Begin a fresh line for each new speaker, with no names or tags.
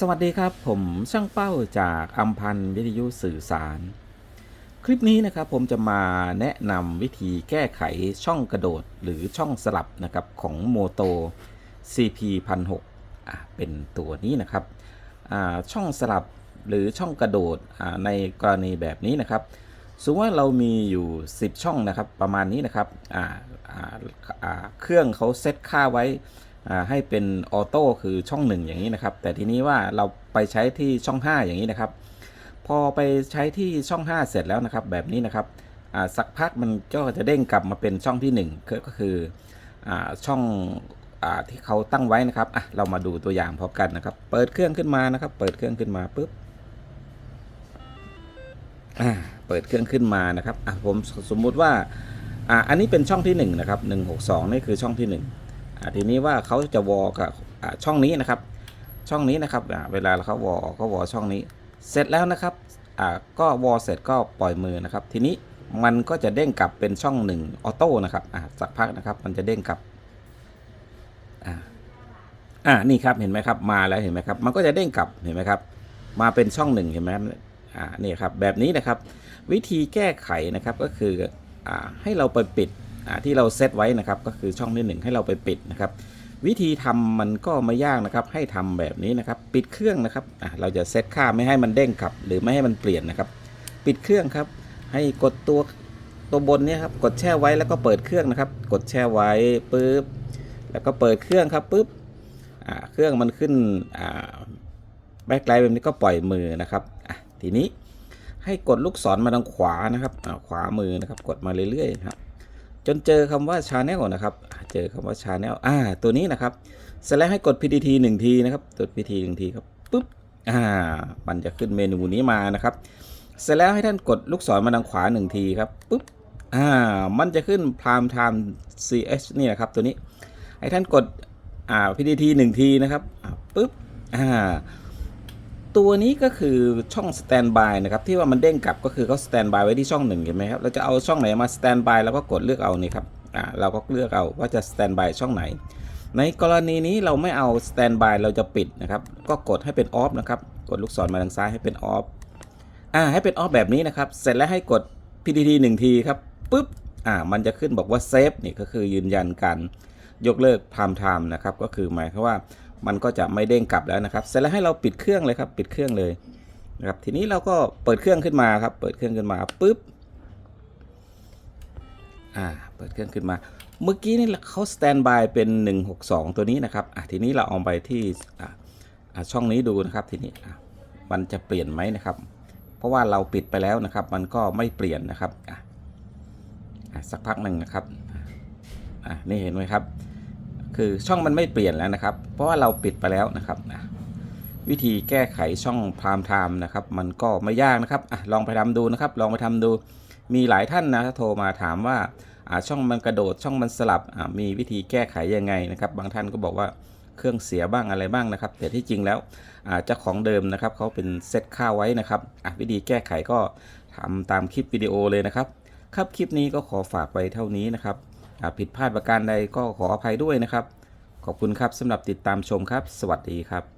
สวัสดีครับ ผมช่างเป้าจากอัมพันธ์วิทยุสื่อสาร คลิปนี้นะครับผมจะมาแนะนำวิธีแก้ไขช่องกระโดดหรือช่องสลับนะครับของโมโต CP 1 6 0 0อะเป็นตัวนี้นะครับอ่าช่องสลับหรือช่องกระโดดอ่าในกรณีแบบนี้นะครับสมมติว่าเรามีอยู่ 10 ช่องนะครับประมาณนี้นะครับอ่าอ่าเครื่องเขาเซตค่าไว้ ให้เป็นออโต้คือช่อง 1 อย่างนี้นะครับ แต่ทีนี้ว่าเราไปใช้ที่ช่อง 5 อย่างนี้นะครับ พอไปใช้ที่ช่อง 5 เสร็จแล้วนะครับ แบบนี้นะครับอ่าสักพักมันก็จะเด้งกลับมาเป็นช่องที่ 1 ก็ก็คืออาช่องอาที่เขาตั้งไว้นะครับอะเรามาดูตัวอย่างพร้อมกันนะครับ เปิดเครื่องขึ้นมานะครับ เปิดเครื่องขึ้นมาปุ๊บอ่าเปิดเครื่องขึ้นมานะครับอะผมสมมุติว่าอ่าอันนี้เป็นช่องที่1นะครับ162นี่คือช่องที่1อ่า ทีนี้ว่าเขาจะวอลกับช่องนี้นะครับ ช่องนี้นะครับเวลาเขาวอลก็วอลช่องนี้ เสร็จแล้วนะครับก็วอลเสร็จก็ปล่อยมือนะครับ ทีนี้มันก็จะเด้งกลับเป็นช่องหนึ่งออโต้นะครับสักพักนะครับมันจะเด้งกลับอ่าอ่านี่ครับเห็นไหมครับมาแล้วเห็นไหมครับ มันก็จะเด้งกลับเห็นไหมครับ มาเป็นช่องหนึ่งเห็นไหมอ่านี่ครับแบบนี้นะครับ วิธีแก้ไขนะครับก็คืออ่าให้เราไปปิด ที่เราเซตไว้นะครับก็คือช่องที่ 1 ให้เราไปปิดนะครับ วิธีทำมันก็ไม่ยากนะครับ ให้ทำแบบนี้นะครับ ปิดเครื่องนะครับเราจะเซตค่าไม่ให้มันเด้งกลับ หรือไม่ให้มันเปลี่ยนนะครับ ปิดเครื่องครับ ให้กดตัวตัวบนนี่ยครับกดแช่ไว้แล้วก็เปิดเครื่องนะครับ กดแช่ไว้ปุ๊บแล้วก็เปิดเครื่องครับปุ๊บเครื่องมันขึ้นแบ็คไลท์แบบนี้ก็ปล่อยมือนะครับทีนี้ให้กดลูกศรมาทางขวานะครับขวามือนะครับ กดมาเรื่อยๆครับ จนเจอคำว่า Channel นะครับ เจอคำว่า Channel อ่า ตัวนี้นะครับเสร็จแล้วให้กด PTT 1 ทีนะครับ กด PTT 1 ทีครับปุ๊บ อ่า มันจะขึ้นเมนูนี้มานะครับ เสร็จแล้วให้ท่านกดลูกศรมาทางขวา 1 ทีครับปุ๊บ อ่า มันจะขึ้น Prime Time CH นี่นะครับ ตัวนี้ ให้ท่านกด อ่า PTT 1 ทีนะครับปุ๊บ อ่า ตัวนี้ก็คือช่องสแตนบายนะครับที่ว่ามันเด้งกลับก็คือเขาสแตนบายไว้ที่ช่องหนึ่งเห็นไหมครับเราจะเอาช่องไหนมาสแตนบายเราก็กดเลือกเอานี่ครับอ่าเราก็เลือกเอาว่าจะสแตนบายช่องไหน ในกรณีนี้เราไม่เอาสแตนบายเราจะปิดนะครับก็กดให้เป็นออฟนะครับกดลูกศรมาทางซ้ายให้เป็นออฟอ่าให้เป็นออฟแบบนี้นะครับเสร็จแล้วให้กด PTT 1ทีครับปุ๊บอ่ามันจะขึ้นบอกว่าเซฟนี่ก็คือยืนยันการยกเลิกพามไทม์นะครับก็คือหมายความว่า มันก็จะไม่เด้งกลับแล้วนะครับ เสร็จแล้วให้เราปิดเครื่องเลยครับ ปิดเครื่องเลยนะครับ ทีนี้เราก็เปิดเครื่องขึ้นมาครับ เปิดเครื่องขึ้นมาปุ๊บ อ่า เปิดเครื่องขึ้นมา เมื่อกี้นี่เขาสแตนบายเป็น 162 ตัวนี้นะครับ อะทีนี้เราเอาไปที่อะอะช่องนี้ดูนะครับ ทีนี้มันจะเปลี่ยนไหมนะครับ เพราะว่าเราปิดไปแล้วนะครับ มันก็ไม่เปลี่ยนนะครับ อะอะสักพักหนึ่งนะครับ อะนี่เห็นไหมครับ คือช่องมันไม่เปลี่ยนแล้วนะครับ เพราะว่าเราปิดไปแล้วนะครับอะวิธีแก้ไขช่องพามไทม์นะครับ มันก็ไม่ยากนะครับอลองไปทำดูนะครับ ลองไปทำดู มีหลายท่านนะโทรมาถามว่าช่องมันกระโดดช่องมันสลับมีวิธีแก้ไขยังไงนะครับ บางท่านก็บอกว่าเครื่องเสียบ้างอะไรบ้างนะครับ แต่ที่จริงแล้วเจ้าของเดิมนะครับเขาเป็นเซตค่าไว้นะครับวิธีแก้ไขก็ทำตามคลิปวิดีโอเลยนะครับ ครับคลิปนี้ก็ขอฝากไว้เท่านี้นะครับ ผิดพลาดประการใดก็ขออภัยด้วยนะครับ ขอบคุณครับสำหรับติดตามชมครับ สวัสดีครับ